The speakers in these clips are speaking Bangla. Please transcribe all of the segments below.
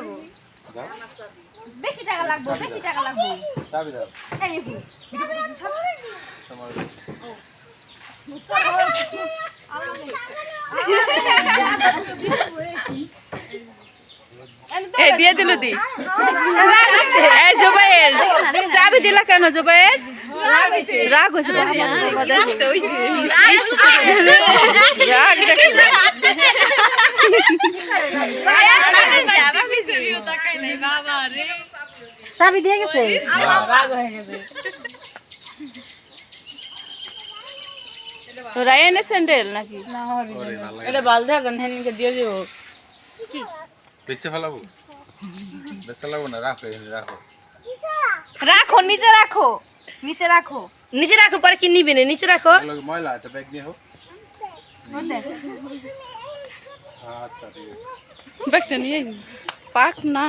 পারব দাও বেশি টাকা লাগবে বেশি টাকা লাগবে। চাবি দাও। এই দেখো তোমার এই দিয়ে দিল দি। এই জুবাইর চাবি দিলা কেন জুবাইর রাগ হয়েছে রাগ দেখি। চাবি দিয়ে গেছে রাগ হয়ে গেছে রায়নের স্যান্ডেল নাকি না হরি ওরে ভালো লাগে এটা বালদা জান হেনকে দিয়ে দিব বেঁচে ফেলাবো বেঁচে লাগবো না রাখো এখানে রাখো রাখো নিচে রাখো নিচে রাখো নিচে রাখো পরে কি নিবি না নিচে রাখো এগুলো ময়লা একটা ব্যাগ নিয়ে হোক আচ্ছা ঠিক আছে ব্যাগটা নিয়ে পাক না।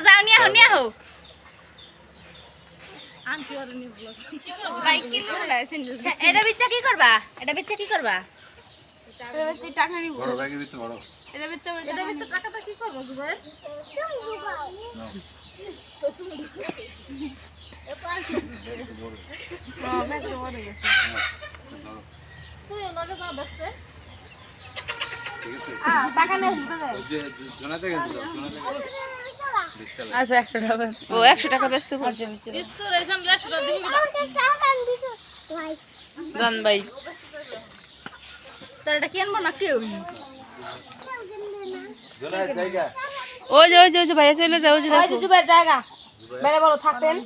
যাও নিয়ে আহো নিয়ে আহো। এটা বিচ্ছা কি করবা? এটা বিচ্ছা কি করবা? বড় ব্যাগের ভিতরে বড়। ঠিক আছে ওই যে জ- জোনাতে গেছিল জোনাতে গেছিল বেঁচে লাগে। আচ্ছা একশো টাকা ও একশো টাকা ব্যস্ত জান এটা কিনবো না কেউ ওই যে ওই যে ভাইয়া চলে যায় ওই যে জুবাইয়ের জায়গা বেড়ে বলো থাকতেন